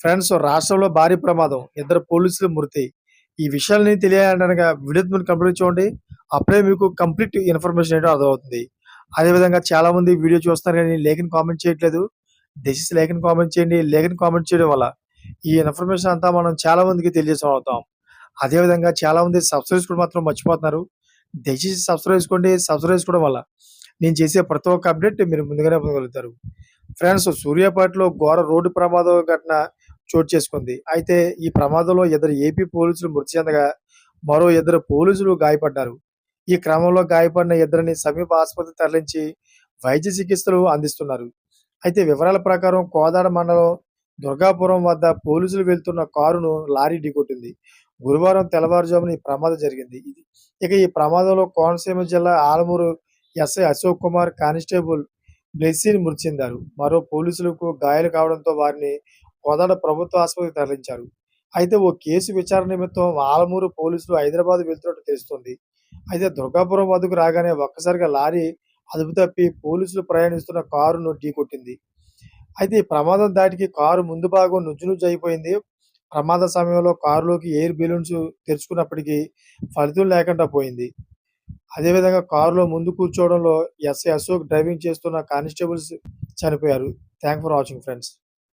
Friends రాష్ట్రంలో భారీ ప్రమాదం. ఇద్దరు పోలీసులు మృతి. ఈ విషయాలని తెలియాలనగా వీడియో మీరు కంప్లీట్ చూడండి. అప్పుడే మీకు కంప్లీట్ ఇన్ఫర్మేషన్ ఏంటో అర్థమవుతుంది. అదేవిధంగా చాలా మంది వీడియో చూస్తున్నారు కానీ లేఖని కామెంట్ చేయట్లేదు. దయచేసి లేఖని కామెంట్ చేయండి. లేఖని కామెంట్ చేయడం వల్ల ఈ ఇన్ఫర్మేషన్ అంతా మనం చాలా మందికి తెలియజేసం అవుతాం. అదేవిధంగా చాలా మంది సబ్స్క్రైబ్ కూడా మాత్రం మర్చిపోతున్నారు. దయచేసి సబ్స్క్రైబ్ చేసుకోండి. సబ్స్క్రైబ్ చేసుకోవడం వల్ల నేను చేసే ప్రతి ఒక్క అప్డేట్ మీరు ముందుగానే పొందగలుగుతారు. ఫ్రెండ్స్ సూర్యాపేటలో ఘోర రోడ్డు ప్రమాదం ఘటన చోటు చేసుకుంది. అయితే ఈ ప్రమాదంలో ఇద్దరు ఏపీ పోలీసులు మృతి చెందగా మరో ఇద్దరు పోలీసులు గాయపడ్డారు. ఈ క్రమంలో గాయపడిన ఇద్దరిని సమీప ఆసుపత్రి తరలించి వైద్య చికిత్సలు అందిస్తున్నారు. అయితే వివరాల ప్రకారం కోదాడ మండలం దుర్గాపురం వద్ద పోలీసులు వెళ్తున్న కారును లారీ ఢీకొట్టింది. గురువారం తెల్లవారుజామున ఈ ప్రమాదం జరిగింది. ఇది ఇక ఈ ప్రమాదంలో కోనసీమ జిల్లా ఆలమూరు ఎస్ఐ అశోక్ కుమార్ కానిస్టేబుల్ బ్లెస్సీని మృతి చెందారు. మరో పోలీసులకు గాయాలు కావడంతో వారిని కోదాడ ప్రభుత్వ ఆసుపత్రికి తరలించారు. అయితే ఓ కేసు విచారణ నిమిత్తం ఆలమూరు పోలీసులు హైదరాబాద్ వెళ్తున్నట్టు తెలుస్తుంది. అయితే దుర్గాపురం వద్దకు రాగానే ఒక్కసారిగా లారీ అదుపు తప్పి పోలీసులు ప్రయాణిస్తున్న కారును ఢీకొట్టింది. అయితే ఈ ప్రమాదం దాటికి కారు ముందు భాగం నుజ్జు నుజ్జు అయిపోయింది. ప్రమాద సమయంలో కారులోకి ఎయిర్ బెలూన్స్ తెరుచుకున్నప్పటికీ ఫలితం లేకుండా పోయింది. అదేవిధంగా కారులో ముందు కూర్చోవడంలో ఎస్ఐ అశోక్ డ్రైవింగ్ చేస్తున్న కానిస్టేబుల్స్ చనిపోయారు. Thank for watching friends.